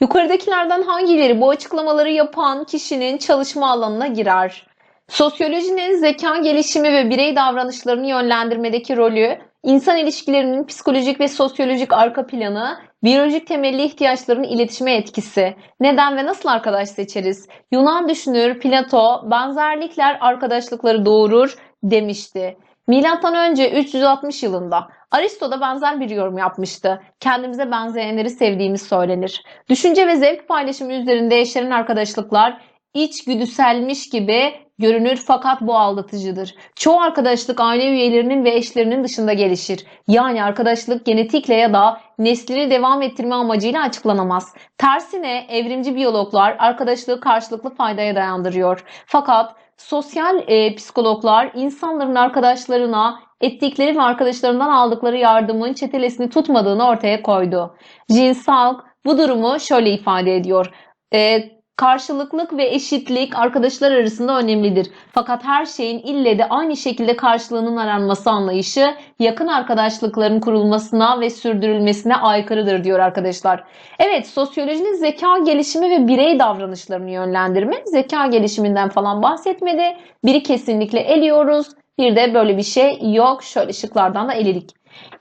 Yukarıdakilerden hangileri bu açıklamaları yapan kişinin çalışma alanına girer? Sosyolojinin zeka gelişimi ve birey davranışlarını yönlendirmedeki rolü, insan ilişkilerinin psikolojik ve sosyolojik arka planı, biyolojik temelli ihtiyaçların iletişime etkisi, neden ve nasıl arkadaş seçeriz? Yunan düşünür Plato, benzerlikler arkadaşlıkları doğurur demişti. Milattan önce 360 yılında Aristo da benzer bir yorum yapmıştı. Kendimize benzeyenleri sevdiğimiz söylenir. Düşünce ve zevk paylaşımı üzerinde yeşeren arkadaşlıklar içgüdüselmiş gibi görünür fakat bu aldatıcıdır. Çoğu arkadaşlık aile üyelerinin ve eşlerinin dışında gelişir. Yani arkadaşlık genetikle ya da neslini devam ettirme amacıyla açıklanamaz. Tersine evrimci biyologlar arkadaşlığı karşılıklı faydaya dayandırıyor. Fakat sosyal e, psikologlar insanların arkadaşlarına ettikleri ve arkadaşlarından aldıkları yardımın çetelesini tutmadığını ortaya koydu. Jean Salk bu durumu şöyle ifade ediyor. E, Karşılıklık ve eşitlik arkadaşlar arasında önemlidir. Fakat her şeyin ille de aynı şekilde karşılığının aranması anlayışı yakın arkadaşlıkların kurulmasına ve sürdürülmesine aykırıdır diyor arkadaşlar. Evet sosyolojinin zeka gelişimi ve birey davranışlarını yönlendirme. Zeka gelişiminden falan bahsetmedi. Biri kesinlikle eliyoruz. Bir de böyle bir şey yok. Şöyle şıklardan da eledik.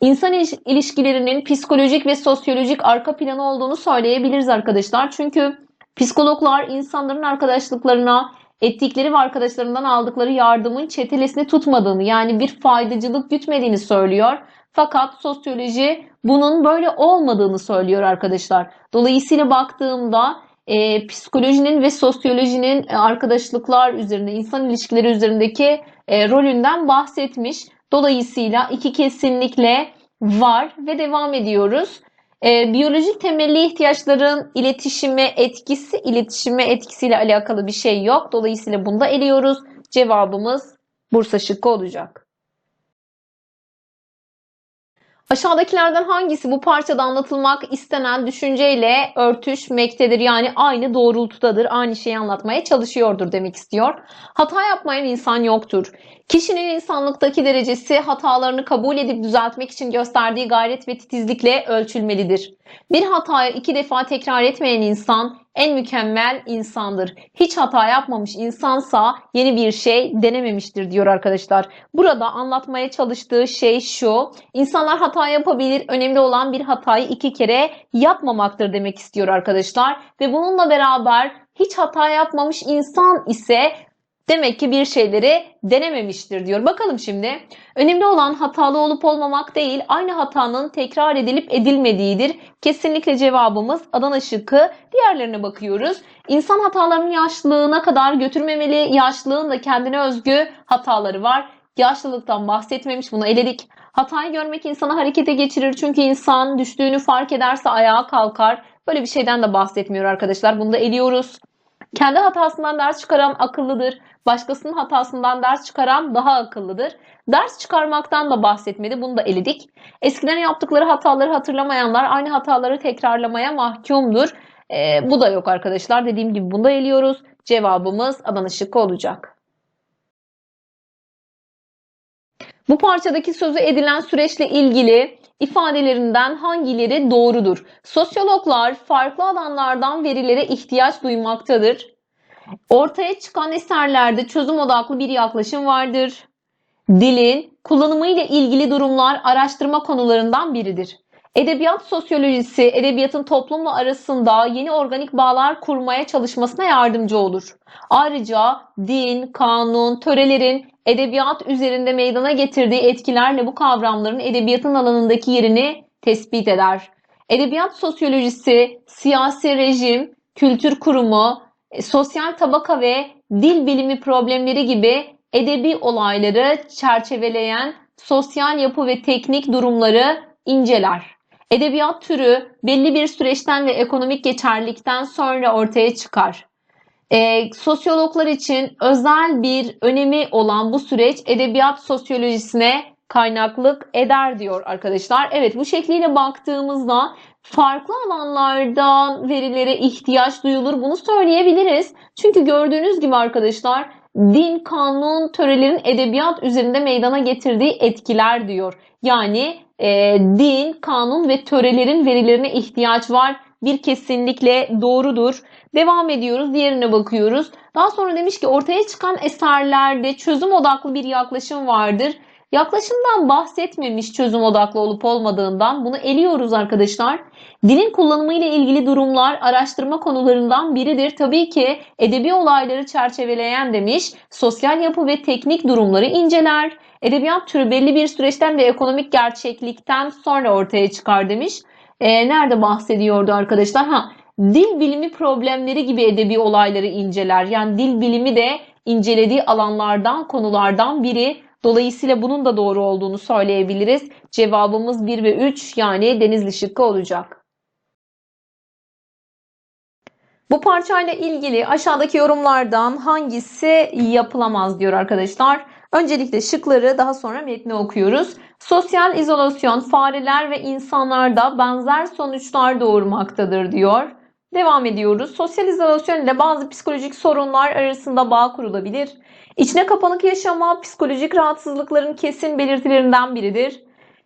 İnsan iliş- ilişkilerinin psikolojik ve sosyolojik arka planı olduğunu söyleyebiliriz arkadaşlar. Çünkü Psikologlar insanların arkadaşlıklarına ettikleri ve arkadaşlarından aldıkları yardımın çetelesini tutmadığını yani bir faydacılık gütmediğini söylüyor. Fakat sosyoloji bunun böyle olmadığını söylüyor arkadaşlar. Dolayısıyla baktığımda e, psikolojinin ve sosyolojinin e, arkadaşlıklar üzerinde, insan ilişkileri üzerindeki e, rolünden bahsetmiş. Dolayısıyla iki kesinlikle var ve devam ediyoruz. Ee, biyolojik temelli ihtiyaçların iletişime etkisi, iletişime etkisiyle alakalı bir şey yok. Dolayısıyla bunu da eliyoruz. Cevabımız Bursa şıkkı olacak. Aşağıdakilerden hangisi bu parçada anlatılmak istenen düşünceyle örtüşmektedir? Yani aynı doğrultudadır, aynı şeyi anlatmaya çalışıyordur demek istiyor. Hata yapmayan insan yoktur. Kişinin insanlıktaki derecesi hatalarını kabul edip düzeltmek için gösterdiği gayret ve titizlikle ölçülmelidir. Bir hatayı iki defa tekrar etmeyen insan en mükemmel insandır. Hiç hata yapmamış insansa yeni bir şey denememiştir diyor arkadaşlar. Burada anlatmaya çalıştığı şey şu. İnsanlar hata yapabilir. Önemli olan bir hatayı iki kere yapmamaktır demek istiyor arkadaşlar. Ve bununla beraber hiç hata yapmamış insan ise Demek ki bir şeyleri denememiştir diyor. Bakalım şimdi. Önemli olan hatalı olup olmamak değil, aynı hatanın tekrar edilip edilmediğidir. Kesinlikle cevabımız Adana şıkkı. Diğerlerine bakıyoruz. İnsan hatalarını yaşlılığına kadar götürmemeli. Yaşlılığın da kendine özgü hataları var. Yaşlılıktan bahsetmemiş bunu eledik. Hatayı görmek insanı harekete geçirir çünkü insan düştüğünü fark ederse ayağa kalkar. Böyle bir şeyden de bahsetmiyor arkadaşlar. Bunu da eliyoruz. Kendi hatasından ders çıkaran akıllıdır. Başkasının hatasından ders çıkaran daha akıllıdır. Ders çıkarmaktan da bahsetmedi. Bunu da eledik. Eskiden yaptıkları hataları hatırlamayanlar aynı hataları tekrarlamaya mahkumdur. Ee, bu da yok arkadaşlar. Dediğim gibi bunu da eliyoruz. Cevabımız Adana şıkkı olacak. Bu parçadaki sözü edilen süreçle ilgili ifadelerinden hangileri doğrudur? Sosyologlar farklı alanlardan verilere ihtiyaç duymaktadır. Ortaya çıkan eserlerde çözüm odaklı bir yaklaşım vardır. Dilin kullanımıyla ilgili durumlar araştırma konularından biridir. Edebiyat sosyolojisi edebiyatın toplumla arasında yeni organik bağlar kurmaya çalışmasına yardımcı olur. Ayrıca din, kanun, törelerin edebiyat üzerinde meydana getirdiği etkilerle bu kavramların edebiyatın alanındaki yerini tespit eder. Edebiyat sosyolojisi, siyasi rejim, kültür kurumu, sosyal tabaka ve dil bilimi problemleri gibi edebi olayları çerçeveleyen sosyal yapı ve teknik durumları inceler. Edebiyat türü belli bir süreçten ve ekonomik geçerlilikten sonra ortaya çıkar. Ee, sosyologlar için özel bir önemi olan bu süreç edebiyat sosyolojisine kaynaklık eder diyor arkadaşlar. Evet bu şekliyle baktığımızda farklı alanlardan verilere ihtiyaç duyulur. Bunu söyleyebiliriz. Çünkü gördüğünüz gibi arkadaşlar din, kanun, törelerin edebiyat üzerinde meydana getirdiği etkiler diyor. Yani e, din, kanun ve törelerin verilerine ihtiyaç var bir kesinlikle doğrudur. Devam ediyoruz. Diğerine bakıyoruz. Daha sonra demiş ki ortaya çıkan eserlerde çözüm odaklı bir yaklaşım vardır. Yaklaşımdan bahsetmemiş çözüm odaklı olup olmadığından bunu eliyoruz arkadaşlar. Dilin kullanımı ile ilgili durumlar araştırma konularından biridir. Tabii ki edebi olayları çerçeveleyen demiş. Sosyal yapı ve teknik durumları inceler. Edebiyat türü belli bir süreçten ve ekonomik gerçeklikten sonra ortaya çıkar demiş. Ee, nerede bahsediyordu arkadaşlar? Ha, dil bilimi problemleri gibi edebi olayları inceler. Yani dil bilimi de incelediği alanlardan, konulardan biri. Dolayısıyla bunun da doğru olduğunu söyleyebiliriz. Cevabımız 1 ve 3 yani Denizli şıkkı olacak. Bu parçayla ilgili aşağıdaki yorumlardan hangisi yapılamaz diyor arkadaşlar. Öncelikle şıkları daha sonra metni okuyoruz. Sosyal izolasyon fareler ve insanlarda benzer sonuçlar doğurmaktadır diyor. Devam ediyoruz. Sosyal izolasyon ile bazı psikolojik sorunlar arasında bağ kurulabilir. İçine kapanık yaşama psikolojik rahatsızlıkların kesin belirtilerinden biridir.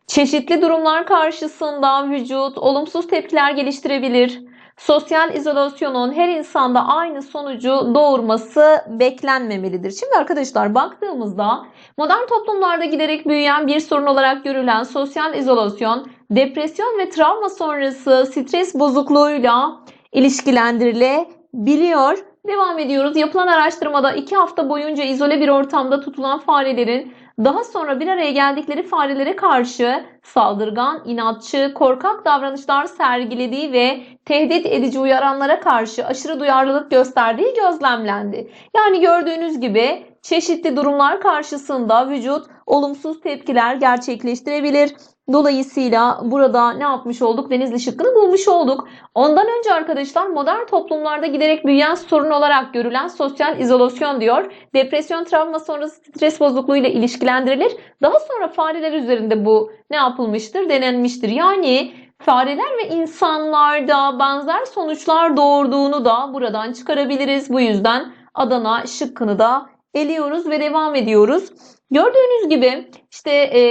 Çeşitli durumlar karşısında vücut olumsuz tepkiler geliştirebilir. Sosyal izolasyonun her insanda aynı sonucu doğurması beklenmemelidir. Şimdi arkadaşlar baktığımızda modern toplumlarda giderek büyüyen bir sorun olarak görülen sosyal izolasyon, depresyon ve travma sonrası stres bozukluğuyla ilişkilendirilebiliyor. Devam ediyoruz. Yapılan araştırmada 2 hafta boyunca izole bir ortamda tutulan farelerin daha sonra bir araya geldikleri farelere karşı saldırgan, inatçı, korkak davranışlar sergilediği ve tehdit edici uyaranlara karşı aşırı duyarlılık gösterdiği gözlemlendi. Yani gördüğünüz gibi çeşitli durumlar karşısında vücut olumsuz tepkiler gerçekleştirebilir. Dolayısıyla burada ne yapmış olduk? Denizli şıkkını bulmuş olduk. Ondan önce arkadaşlar modern toplumlarda giderek büyüyen sorun olarak görülen sosyal izolasyon diyor. Depresyon, travma sonrası stres bozukluğu ile ilişkilendirilir. Daha sonra fareler üzerinde bu ne yapılmıştır? Denenmiştir. Yani fareler ve insanlarda benzer sonuçlar doğurduğunu da buradan çıkarabiliriz. Bu yüzden Adana şıkkını da eliyoruz ve devam ediyoruz. Gördüğünüz gibi işte e,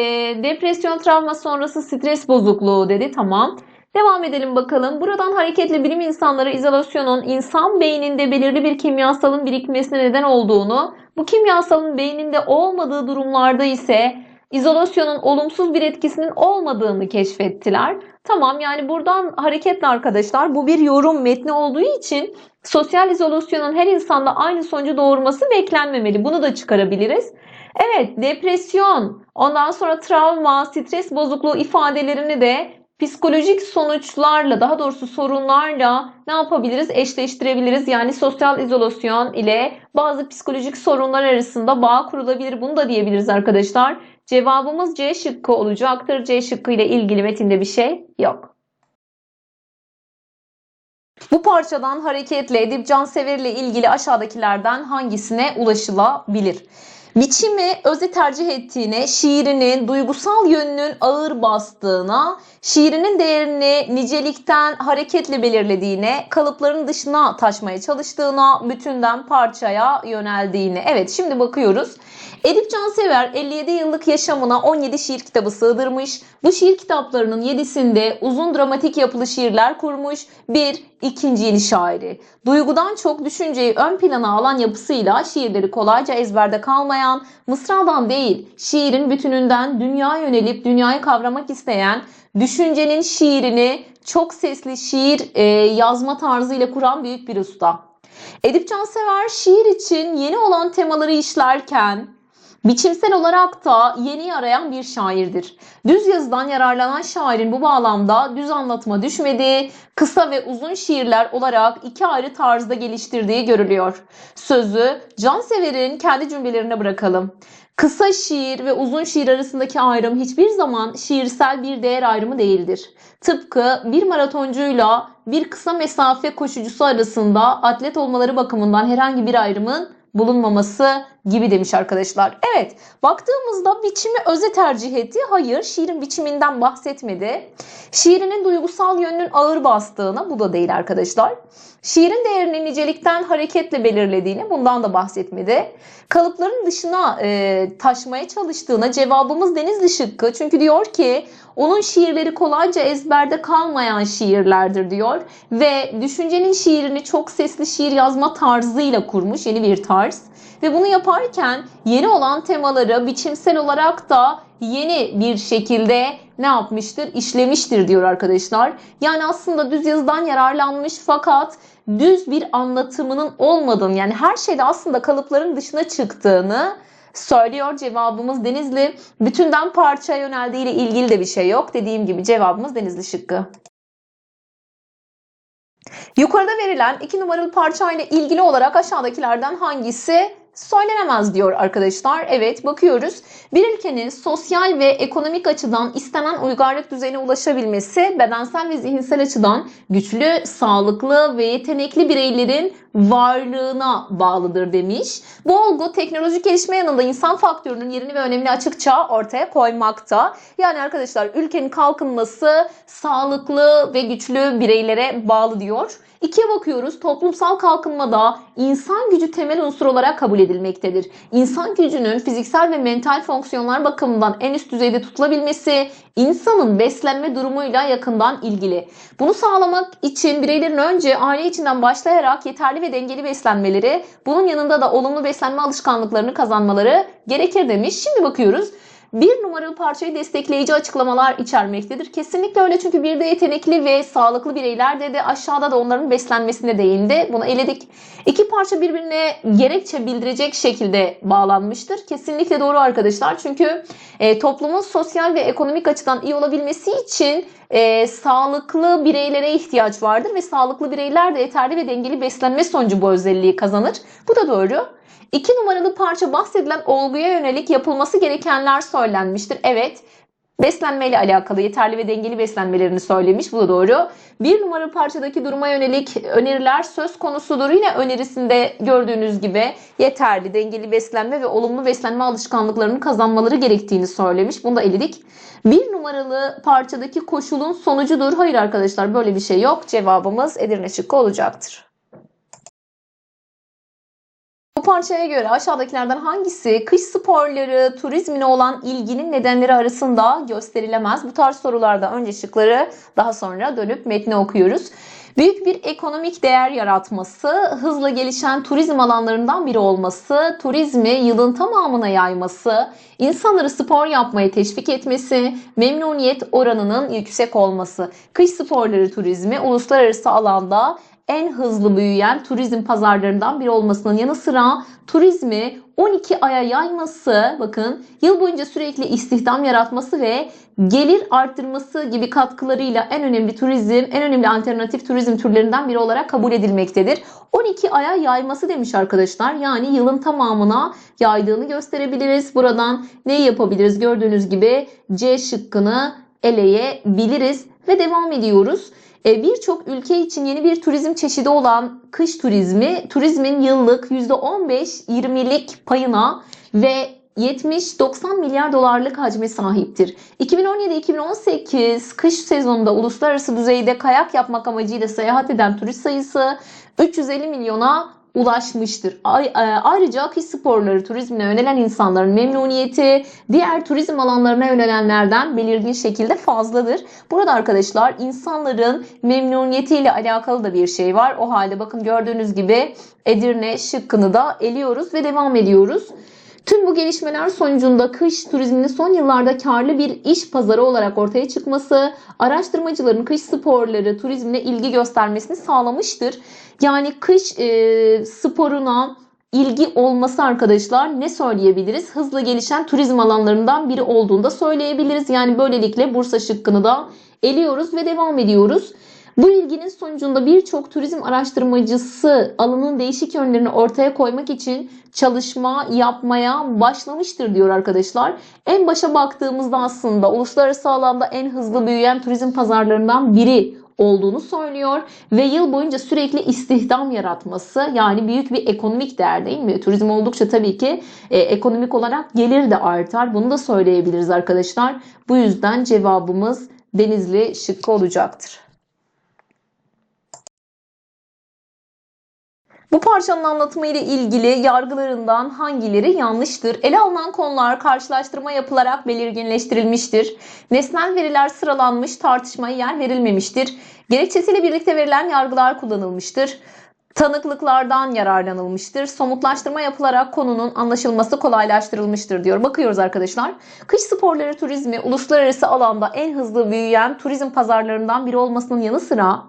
depresyon travma sonrası stres bozukluğu dedi tamam. Devam edelim bakalım. Buradan hareketle bilim insanları izolasyonun insan beyninde belirli bir kimyasalın birikmesine neden olduğunu, bu kimyasalın beyninde olmadığı durumlarda ise izolasyonun olumsuz bir etkisinin olmadığını keşfettiler. Tamam yani buradan hareketle arkadaşlar bu bir yorum metni olduğu için sosyal izolasyonun her insanda aynı sonucu doğurması beklenmemeli. Bunu da çıkarabiliriz. Evet depresyon, ondan sonra travma, stres bozukluğu ifadelerini de psikolojik sonuçlarla daha doğrusu sorunlarla ne yapabiliriz? Eşleştirebiliriz. Yani sosyal izolasyon ile bazı psikolojik sorunlar arasında bağ kurulabilir. Bunu da diyebiliriz arkadaşlar. Cevabımız C şıkkı olacaktır. C şıkkı ile ilgili metinde bir şey yok. Bu parçadan hareketle Edip Cansever ile ilgili aşağıdakilerden hangisine ulaşılabilir? Biçimi öze tercih ettiğine, şiirinin duygusal yönünün ağır bastığına, şiirinin değerini nicelikten hareketle belirlediğine, kalıpların dışına taşmaya çalıştığına, bütünden parçaya yöneldiğine. Evet şimdi bakıyoruz. Edip Cansever 57 yıllık yaşamına 17 şiir kitabı sığdırmış. Bu şiir kitaplarının 7'sinde uzun dramatik yapılı şiirler kurmuş. Bir, ikinci yeni şairi. Duygudan çok düşünceyi ön plana alan yapısıyla şiirleri kolayca ezberde kalmayan, mısradan değil, şiirin bütününden dünya yönelip dünyayı kavramak isteyen, düşüncenin şiirini çok sesli şiir e, yazma tarzıyla kuran büyük bir usta. Edip Cansever şiir için yeni olan temaları işlerken Biçimsel olarak da yeni arayan bir şairdir. Düz yazıdan yararlanan şairin bu bağlamda düz anlatma düşmediği, kısa ve uzun şiirler olarak iki ayrı tarzda geliştirdiği görülüyor. Sözü Cansever'in kendi cümlelerine bırakalım. Kısa şiir ve uzun şiir arasındaki ayrım hiçbir zaman şiirsel bir değer ayrımı değildir. Tıpkı bir maratoncuyla bir kısa mesafe koşucusu arasında atlet olmaları bakımından herhangi bir ayrımın bulunmaması gibi demiş arkadaşlar. Evet baktığımızda biçimi öze tercih etti. Hayır şiirin biçiminden bahsetmedi. Şiirinin duygusal yönünün ağır bastığını bu da değil arkadaşlar. Şiirin değerini nicelikten hareketle belirlediğini bundan da bahsetmedi. Kalıpların dışına e, taşmaya çalıştığına cevabımız Denizli şıkkı. Çünkü diyor ki onun şiirleri kolayca ezberde kalmayan şiirlerdir diyor. Ve düşüncenin şiirini çok sesli şiir yazma tarzıyla kurmuş yeni bir tarz. Ve bunu yaparken yeni olan temaları biçimsel olarak da yeni bir şekilde ne yapmıştır? İşlemiştir diyor arkadaşlar. Yani aslında düz yazıdan yararlanmış fakat düz bir anlatımının olmadığını yani her şeyde aslında kalıpların dışına çıktığını söylüyor. Cevabımız Denizli. Bütünden parçaya yöneldiği ile ilgili de bir şey yok. Dediğim gibi cevabımız Denizli şıkkı. Yukarıda verilen iki numaralı parçayla ilgili olarak aşağıdakilerden hangisi söylenemez diyor arkadaşlar. Evet bakıyoruz. Bir ülkenin sosyal ve ekonomik açıdan istenen uygarlık düzeyine ulaşabilmesi bedensel ve zihinsel açıdan güçlü, sağlıklı ve yetenekli bireylerin varlığına bağlıdır demiş. Bu olgu teknolojik gelişme yanında insan faktörünün yerini ve önemini açıkça ortaya koymakta. Yani arkadaşlar ülkenin kalkınması sağlıklı ve güçlü bireylere bağlı diyor. İkiye bakıyoruz. Toplumsal kalkınmada insan gücü temel unsur olarak kabul edilmektedir. İnsan gücünün fiziksel ve mental fonksiyonlar bakımından en üst düzeyde tutulabilmesi insanın beslenme durumuyla yakından ilgili. Bunu sağlamak için bireylerin önce aile içinden başlayarak yeterli ve dengeli beslenmeleri, bunun yanında da olumlu beslenme alışkanlıklarını kazanmaları gerekir demiş. Şimdi bakıyoruz. Bir numaralı parçayı destekleyici açıklamalar içermektedir. Kesinlikle öyle çünkü bir de yetenekli ve sağlıklı bireyler dedi. Aşağıda da onların beslenmesine değindi. Bunu eledik. İki parça birbirine gerekçe bildirecek şekilde bağlanmıştır. Kesinlikle doğru arkadaşlar. Çünkü e, toplumun sosyal ve ekonomik açıdan iyi olabilmesi için e, sağlıklı bireylere ihtiyaç vardır ve sağlıklı bireyler de yeterli ve dengeli beslenme sonucu bu özelliği kazanır. Bu da doğru. İki numaralı parça bahsedilen olguya yönelik yapılması gerekenler söylenmiştir. Evet, beslenmeyle alakalı yeterli ve dengeli beslenmelerini söylemiş. Bu da doğru. Bir numaralı parçadaki duruma yönelik öneriler söz konusudur. Yine önerisinde gördüğünüz gibi yeterli, dengeli beslenme ve olumlu beslenme alışkanlıklarını kazanmaları gerektiğini söylemiş. Bunu da eledik. Bir numaralı parçadaki koşulun sonucudur. Hayır arkadaşlar böyle bir şey yok. Cevabımız Edirne şıkkı olacaktır. Bu parçaya göre aşağıdakilerden hangisi kış sporları, turizmine olan ilginin nedenleri arasında gösterilemez? Bu tarz sorularda önce şıkları daha sonra dönüp metni okuyoruz. Büyük bir ekonomik değer yaratması, hızla gelişen turizm alanlarından biri olması, turizmi yılın tamamına yayması, insanları spor yapmaya teşvik etmesi, memnuniyet oranının yüksek olması. Kış sporları turizmi uluslararası alanda en hızlı büyüyen turizm pazarlarından biri olmasının yanı sıra turizmi 12 aya yayması, bakın yıl boyunca sürekli istihdam yaratması ve gelir arttırması gibi katkılarıyla en önemli turizm, en önemli alternatif turizm türlerinden biri olarak kabul edilmektedir. 12 aya yayması demiş arkadaşlar. Yani yılın tamamına yaydığını gösterebiliriz. Buradan neyi yapabiliriz? Gördüğünüz gibi C şıkkını eleyebiliriz ve devam ediyoruz. E, Birçok ülke için yeni bir turizm çeşidi olan kış turizmi, turizmin yıllık %15-20'lik payına ve 70-90 milyar dolarlık hacme sahiptir. 2017-2018 kış sezonunda uluslararası düzeyde kayak yapmak amacıyla seyahat eden turist sayısı 350 milyona ulaşmıştır. e, Ayrıca kış sporları turizmine yönelen insanların memnuniyeti diğer turizm alanlarına yönelenlerden belirgin şekilde fazladır. Burada arkadaşlar insanların memnuniyetiyle alakalı da bir şey var. O halde bakın gördüğünüz gibi Edirne şıkkını da eliyoruz ve devam ediyoruz. Tüm bu gelişmeler sonucunda kış turizminin son yıllarda karlı bir iş pazarı olarak ortaya çıkması, araştırmacıların kış sporları turizmine ilgi göstermesini sağlamıştır. Yani kış e, sporuna ilgi olması arkadaşlar ne söyleyebiliriz? Hızla gelişen turizm alanlarından biri olduğunu da söyleyebiliriz. Yani böylelikle Bursa şıkkını da eliyoruz ve devam ediyoruz. Bu ilginin sonucunda birçok turizm araştırmacısı alanın değişik yönlerini ortaya koymak için çalışma yapmaya başlamıştır diyor arkadaşlar. En başa baktığımızda aslında uluslararası alanda en hızlı büyüyen turizm pazarlarından biri olduğunu söylüyor ve yıl boyunca sürekli istihdam yaratması yani büyük bir ekonomik değer değil mi? Turizm oldukça tabii ki e, ekonomik olarak gelir de artar. Bunu da söyleyebiliriz arkadaşlar. Bu yüzden cevabımız Denizli şıkkı olacaktır. Bu parçanın anlatımı ile ilgili yargılarından hangileri yanlıştır? Ele alınan konular karşılaştırma yapılarak belirginleştirilmiştir. Nesnel veriler sıralanmış, tartışmaya yer verilmemiştir. Gerekçesiyle birlikte verilen yargılar kullanılmıştır. Tanıklıklardan yararlanılmıştır. Somutlaştırma yapılarak konunun anlaşılması kolaylaştırılmıştır diyor. Bakıyoruz arkadaşlar. Kış sporları turizmi uluslararası alanda en hızlı büyüyen turizm pazarlarından biri olmasının yanı sıra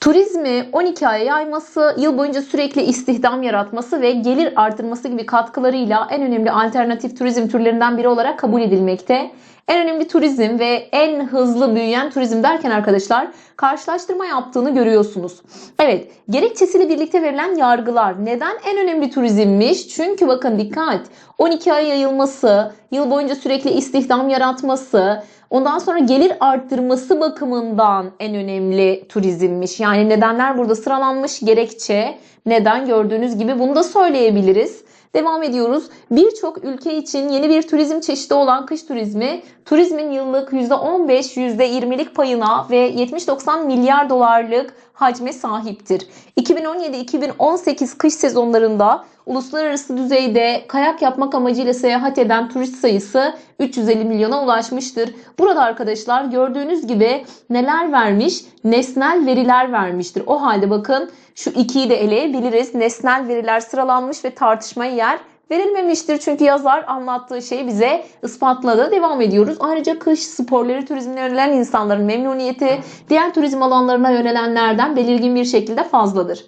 Turizmi 12 aya yayması, yıl boyunca sürekli istihdam yaratması ve gelir artırması gibi katkılarıyla en önemli alternatif turizm türlerinden biri olarak kabul edilmekte. En önemli turizm ve en hızlı büyüyen turizm derken arkadaşlar karşılaştırma yaptığını görüyorsunuz. Evet, gerekçesiyle birlikte verilen yargılar neden en önemli turizmmiş? Çünkü bakın dikkat 12 ay yayılması, yıl boyunca sürekli istihdam yaratması, Ondan sonra gelir arttırması bakımından en önemli turizmmiş. Yani nedenler burada sıralanmış. Gerekçe, neden gördüğünüz gibi bunu da söyleyebiliriz. Devam ediyoruz. Birçok ülke için yeni bir turizm çeşidi olan kış turizmi, turizmin yıllık %15-%20'lik payına ve 70-90 milyar dolarlık hacme sahiptir. 2017-2018 kış sezonlarında uluslararası düzeyde kayak yapmak amacıyla seyahat eden turist sayısı 350 milyona ulaşmıştır. Burada arkadaşlar gördüğünüz gibi neler vermiş? Nesnel veriler vermiştir. O halde bakın şu ikiyi de eleyebiliriz. Nesnel veriler sıralanmış ve tartışmaya yer verilmemiştir. Çünkü yazar anlattığı şeyi bize ispatladı. Devam ediyoruz. Ayrıca kış sporları turizmine yönelen insanların memnuniyeti diğer turizm alanlarına yönelenlerden belirgin bir şekilde fazladır.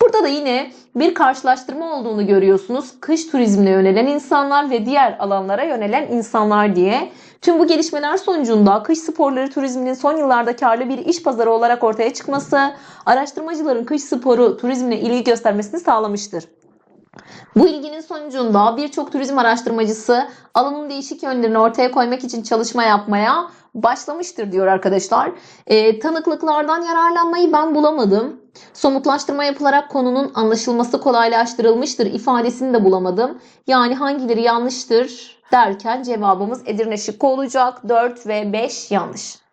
Burada da yine bir karşılaştırma olduğunu görüyorsunuz. Kış turizmine yönelen insanlar ve diğer alanlara yönelen insanlar diye. Tüm bu gelişmeler sonucunda kış sporları turizminin son yıllarda karlı bir iş pazarı olarak ortaya çıkması, araştırmacıların kış sporu turizmine ilgi göstermesini sağlamıştır. Bu ilginin sonucunda birçok turizm araştırmacısı alanın değişik yönlerini ortaya koymak için çalışma yapmaya başlamıştır diyor arkadaşlar. E, tanıklıklardan yararlanmayı ben bulamadım. Somutlaştırma yapılarak konunun anlaşılması kolaylaştırılmıştır ifadesini de bulamadım. Yani hangileri yanlıştır derken cevabımız Edirne şıkkı olacak. 4 ve 5 yanlış.